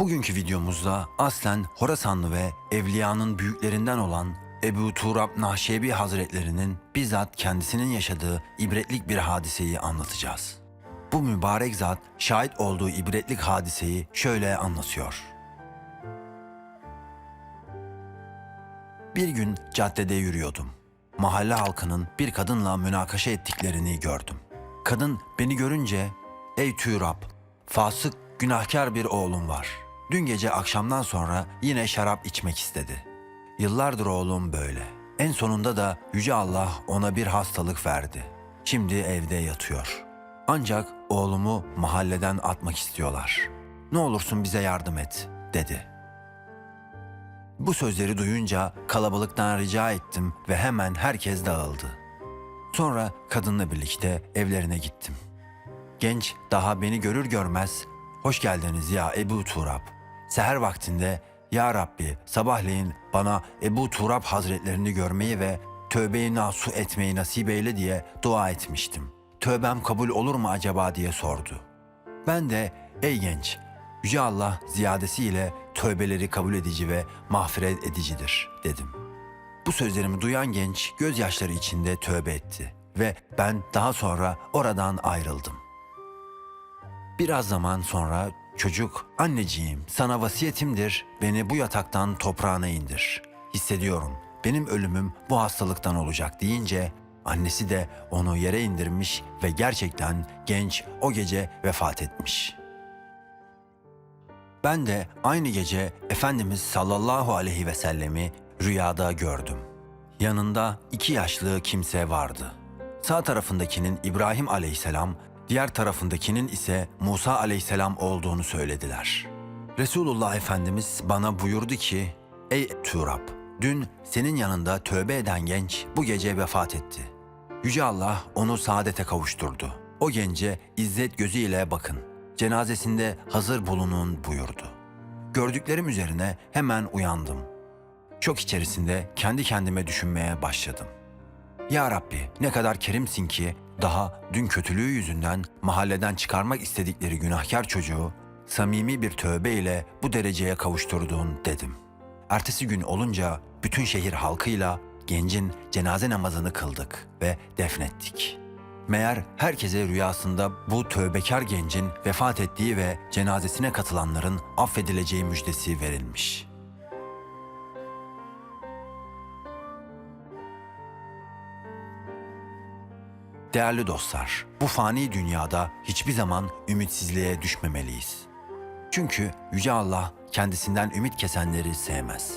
Bugünkü videomuzda aslen Horasanlı ve Evliya'nın büyüklerinden olan Ebu Turab Nahşebi Hazretlerinin bizzat kendisinin yaşadığı ibretlik bir hadiseyi anlatacağız. Bu mübarek zat şahit olduğu ibretlik hadiseyi şöyle anlatıyor. Bir gün caddede yürüyordum. Mahalle halkının bir kadınla münakaşa ettiklerini gördüm. Kadın beni görünce, ''Ey Türab, fasık, günahkar bir oğlum var. Dün gece akşamdan sonra yine şarap içmek istedi. Yıllardır oğlum böyle. En sonunda da Yüce Allah ona bir hastalık verdi. Şimdi evde yatıyor. Ancak oğlumu mahalleden atmak istiyorlar. Ne olursun bize yardım et.'' dedi.'' Bu sözleri duyunca kalabalıktan rica ettim ve hemen herkes dağıldı. Sonra kadınla birlikte evlerine gittim. Genç daha beni görür görmez hoş geldiniz ya Ebu Turab. Seher vaktinde ya Rabbi sabahleyin bana Ebu Turab hazretlerini görmeyi ve tövbeyi nasu etmeyi nasip eyle diye dua etmiştim. Tövbem kabul olur mu acaba diye sordu. Ben de ey genç Yüce Allah ziyadesiyle tövbeleri kabul edici ve mağfiret edicidir dedim. Bu sözlerimi duyan genç gözyaşları içinde tövbe etti ve ben daha sonra oradan ayrıldım. Biraz zaman sonra çocuk anneciğim sana vasiyetimdir beni bu yataktan toprağına indir. Hissediyorum benim ölümüm bu hastalıktan olacak deyince annesi de onu yere indirmiş ve gerçekten genç o gece vefat etmiş.'' Ben de aynı gece Efendimiz sallallahu aleyhi ve sellemi rüyada gördüm. Yanında iki yaşlı kimse vardı. Sağ tarafındakinin İbrahim aleyhisselam, diğer tarafındakinin ise Musa aleyhisselam olduğunu söylediler. Resulullah Efendimiz bana buyurdu ki, Ey Turab, dün senin yanında tövbe eden genç bu gece vefat etti. Yüce Allah onu saadete kavuşturdu. O gence izzet gözüyle bakın cenazesinde hazır bulunun buyurdu. Gördüklerim üzerine hemen uyandım. Çok içerisinde kendi kendime düşünmeye başladım. Ya Rabbi ne kadar kerimsin ki daha dün kötülüğü yüzünden mahalleden çıkarmak istedikleri günahkar çocuğu samimi bir tövbe ile bu dereceye kavuşturdun dedim. Ertesi gün olunca bütün şehir halkıyla gencin cenaze namazını kıldık ve defnettik.'' Meğer herkese rüyasında bu tövbekar gencin vefat ettiği ve cenazesine katılanların affedileceği müjdesi verilmiş. Değerli dostlar, bu fani dünyada hiçbir zaman ümitsizliğe düşmemeliyiz. Çünkü Yüce Allah kendisinden ümit kesenleri sevmez.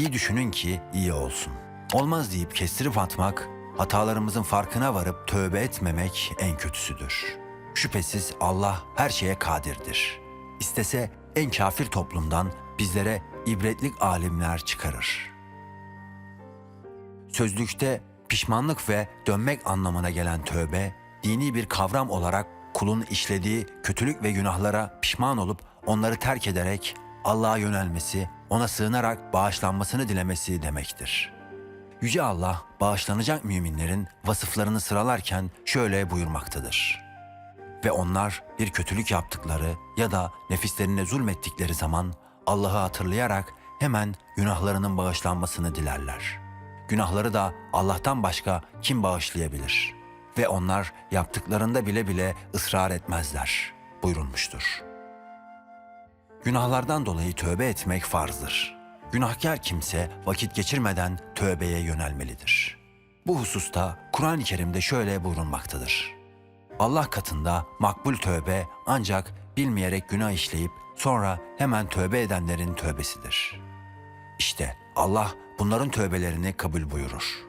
İyi düşünün ki iyi olsun. Olmaz deyip kestirip atmak Hatalarımızın farkına varıp tövbe etmemek en kötüsüdür. Şüphesiz Allah her şeye kadirdir. İstese en kafir toplumdan bizlere ibretlik alimler çıkarır. Sözlükte pişmanlık ve dönmek anlamına gelen tövbe, dini bir kavram olarak kulun işlediği kötülük ve günahlara pişman olup onları terk ederek Allah'a yönelmesi, ona sığınarak bağışlanmasını dilemesi demektir.'' Yüce Allah bağışlanacak müminlerin vasıflarını sıralarken şöyle buyurmaktadır. Ve onlar bir kötülük yaptıkları ya da nefislerine zulmettikleri zaman Allah'ı hatırlayarak hemen günahlarının bağışlanmasını dilerler. Günahları da Allah'tan başka kim bağışlayabilir? Ve onlar yaptıklarında bile bile ısrar etmezler buyurulmuştur. Günahlardan dolayı tövbe etmek farzdır.'' Günahkar kimse vakit geçirmeden tövbeye yönelmelidir. Bu hususta Kur'an-ı Kerim'de şöyle buyurulmaktadır. Allah katında makbul tövbe ancak bilmeyerek günah işleyip sonra hemen tövbe edenlerin tövbesidir. İşte Allah bunların tövbelerini kabul buyurur.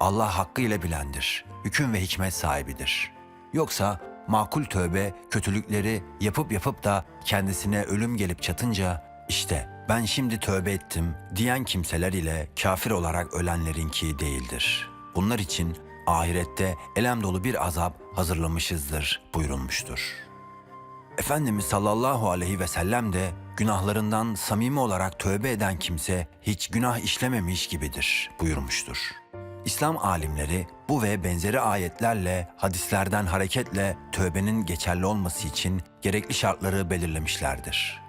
Allah hakkıyla bilendir, hüküm ve hikmet sahibidir. Yoksa makul tövbe kötülükleri yapıp yapıp da kendisine ölüm gelip çatınca işte ben şimdi tövbe ettim diyen kimseler ile kafir olarak ölenlerinki değildir. Bunlar için ahirette elem dolu bir azap hazırlamışızdır buyurulmuştur. Efendimiz sallallahu aleyhi ve sellem de günahlarından samimi olarak tövbe eden kimse hiç günah işlememiş gibidir buyurmuştur. İslam alimleri bu ve benzeri ayetlerle hadislerden hareketle tövbenin geçerli olması için gerekli şartları belirlemişlerdir.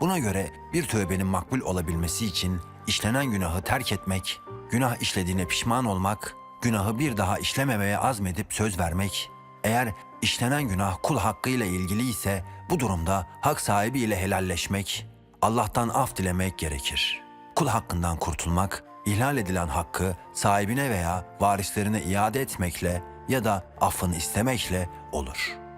Buna göre bir tövbenin makbul olabilmesi için işlenen günahı terk etmek, günah işlediğine pişman olmak, günahı bir daha işlememeye azmedip söz vermek, eğer işlenen günah kul hakkıyla ilgili ise bu durumda hak sahibiyle helalleşmek, Allah'tan af dilemek gerekir. Kul hakkından kurtulmak, ihlal edilen hakkı sahibine veya varislerine iade etmekle ya da affını istemekle olur.''